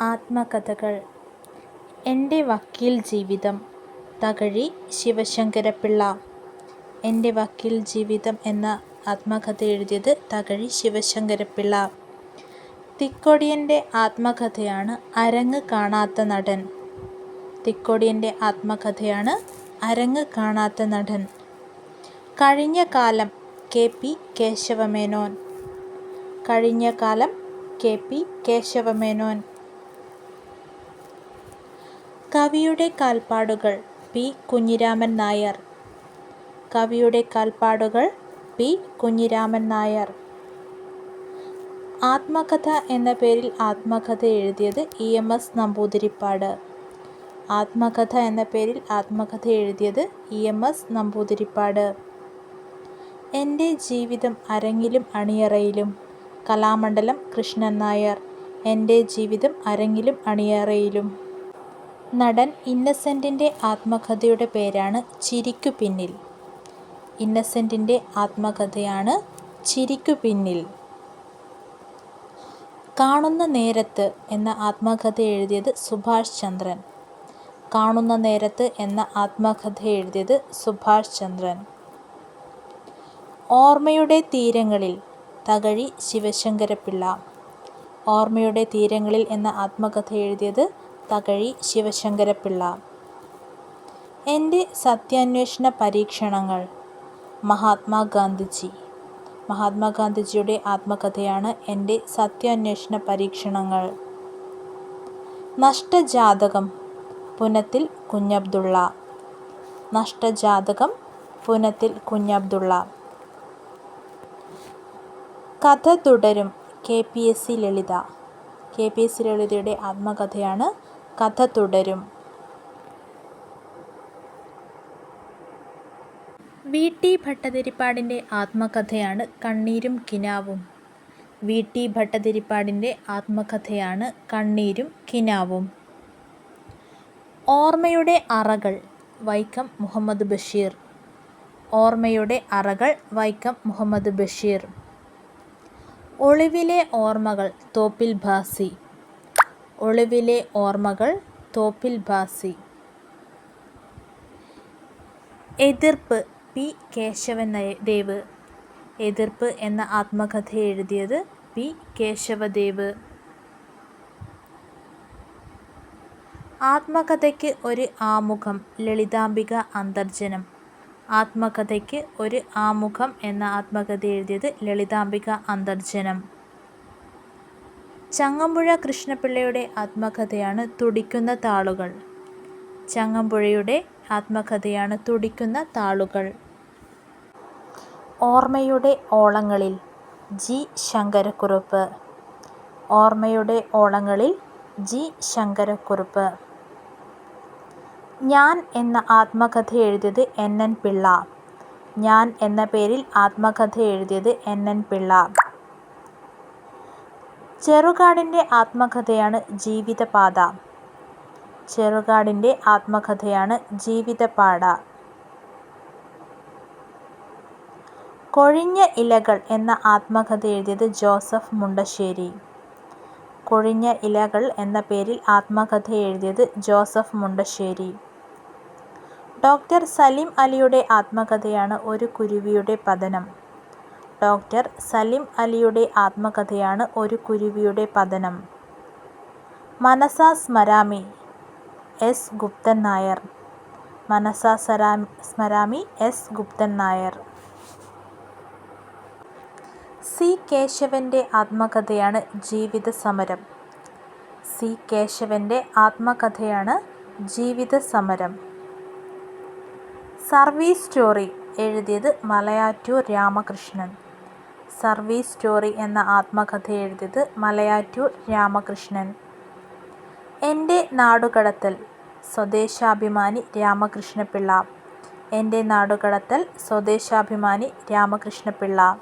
ആത്മകഥകൾ. എന്റെ വക്കീൽ ജീവിതം തകഴി ശിവശങ്കരപ്പിള്ള. എന്റെ വക്കീൽ ജീവിതം എന്ന ആത്മകഥ എഴുതിയത് തകഴി ശിവശങ്കരപ്പിള്ള. തിക്കൊടിയന്റെ ആത്മകഥയാണ് അരങ്ങ് കാണാത്ത നടൻ. തിക്കൊടിയന്റെ ആത്മകഥയാണ് അരങ്ങ് കാണാത്ത നടൻ. കഴിഞ്ഞ കാലം കെ പി കേശവമേനോൻ. കഴിഞ്ഞ കാലം കെ പി കേശവമേനോൻ. കവിയുടെ കാൽപ്പാടുകൾ പി കുഞ്ഞിരാമൻ നായർ. കവിയുടെ കാൽപ്പാടുകൾ പി കുഞ്ഞിരാമൻ നായർ. ആത്മകഥ എന്ന പേരിൽ ആത്മകഥ എഴുതിയത് ഇ എം എസ് നമ്പൂതിരിപ്പാട്. ആത്മകഥ എന്ന പേരിൽ ആത്മകഥ എഴുതിയത് ഇ എം എസ് നമ്പൂതിരിപ്പാട്. എന്റെ ജീവിതം അരങ്ങിലും അണിയറയിലും. കലാമണ്ഡലം കൃഷ്ണൻ നായർ. എന്റെ ജീവിതം അരങ്ങിലും അണിയറയിലും. നടൻ ഇന്നസെന്റിന്റെ ആത്മകഥയുടെ പേരാണ് ചിരിക്കു പിന്നിൽ. ഇന്നസെന്റിന്റെ ആത്മകഥയാണ് ചിരിക്കു പിന്നിൽ. കാണുന്ന നേരത്ത് എന്ന ആത്മകഥ എഴുതിയത് സുഭാഷ് ചന്ദ്രൻ. കാണുന്ന നേരത്ത് എന്ന ആത്മകഥ എഴുതിയത് സുഭാഷ് ചന്ദ്രൻ. ഓർമ്മയുടെ തീരങ്ങളിൽ തകഴി ശിവശങ്കരപ്പിള്ള. ഓർമ്മയുടെ തീരങ്ങളിൽ എന്ന ആത്മകഥ എഴുതിയത് തകഴി ശിവശങ്കരപ്പിള്ള. എന്റെ സത്യാന്വേഷണ പരീക്ഷണങ്ങൾ. മഹാത്മാഗാന്ധിജി. മഹാത്മാഗാന്ധിജിയുടെ ആത്മകഥയാണ് എന്റെ സത്യാന്വേഷണ പരീക്ഷണങ്ങൾ. നഷ്ടജാതകം. പുനത്തിൽ Kunhabdulla. Nashtajathakam. Punathil Kunjabdulla. Katha Thudarum. K P S C Lalitha. K P S C ലളിതയുടെ ആത്മകഥയാണ് കഥ തുടരും. വി. ടി. ഭട്ടതിരിപ്പാടിന്റെ ആത്മകഥയാണ് കണ്ണീരും കിനാവും. വി. ടി. ഭട്ടതിരിപ്പാടിന്റെ ആത്മകഥയാണ് കണ്ണീരും കിനാവും. ഓർമ്മയുടെ അറകൾ വൈക്കം മുഹമ്മദ് ബഷീർ. ഓർമ്മയുടെ അറകൾ വൈക്കം മുഹമ്മദ് ബഷീർ. ഒളിവിലെ ഓർമ്മകൾ തോപ്പിൽ ഭാസി. ഒളിവിലെ ഓർമ്മകൾ തോപ്പിൽ ഭാസി എതിർപ്പ് പി. കേശവൻ ദേവ് എതിർപ്പ് എന്ന ആത്മകഥ എഴുതിയത് പി. കേശവദേവ്. ആത്മകഥയ്ക്ക് ഒരു ആമുഖം ലളിതാംബിക അന്തർജനം ആത്മകഥയ്ക്ക് ഒരു ആമുഖം എന്ന ആത്മകഥ എഴുതിയത് ലളിതാംബിക അന്തർജനം ചങ്ങമ്പുഴ കൃഷ്ണപിള്ളയുടെ ആത്മകഥയാണ് തുടിക്കുന്ന താളുകൾ. ചങ്ങമ്പുഴയുടെ ആത്മകഥയാണ് തുടിക്കുന്ന താളുകൾ. ഓർമ്മയുടെ ഓളങ്ങളിൽ ജി. ശങ്കരക്കുറുപ്പ്. ഓർമ്മയുടെ ഓളങ്ങളിൽ ജി. ശങ്കരക്കുറുപ്പ്. ഞാൻ എന്ന ആത്മകഥ എഴുതിയത് എൻ. എൻ. പിള്ള. ഞാൻ എന്ന പേരിൽ ആത്മകഥ എഴുതിയത് എൻ. എൻ. പിള്ള. ചെറുകാടിന്റെ ആത്മകഥയാണ് ജീവിതപാത ചെറുകാടിന്റെ ആത്മകഥയാണ് ജീവിതപാട കൊഴിഞ്ഞ ഇലകൾ എന്ന ആത്മകഥ എഴുതിയത് ജോസഫ് മുണ്ടശ്ശേരി. കൊഴിഞ്ഞ ഇലകൾ എന്ന പേരിൽ ആത്മകഥ എഴുതിയത് ജോസഫ് മുണ്ടശ്ശേരി. ഡോക്ടർ സലീം അലിയുടെ ആത്മകഥയാണ് ഒരു കുരുവിയുടെ പതനം. ഡോക്ടർ സലിം അലിയുടെ ആത്മകഥയാണ് ഒരു കുരുവിയുടെ പതനം. മനസാ സ്മരാമി എസ് ഗുപ്തൻ നായർ. മനസാ സ്മരാമി എസ് ഗുപ്തൻ നായർ. സി കേശവന്റെ ആത്മകഥയാണ് ജീവിത സമരം. സി കേശവന്റെ ആത്മകഥയാണ് ജീവിത സമരം. സർവീസ് സ്റ്റോറി എഴുതിയത് മലയാറ്റൂർ രാമകൃഷ്ണൻ. സർവീസ് സ്റ്റോറി എന്ന ആത്മകഥ എഴുതിയത് മലയാറ്റൂർ രാമകൃഷ്ണൻ. എന്റെ നാടുകടത്തൽ സ്വദേശാഭിമാനി രാമകൃഷ്ണപിള്ള. എന്റെ നാടുകടത്തൽ സ്വദേശാഭിമാനി രാമകൃഷ്ണപിള്ള.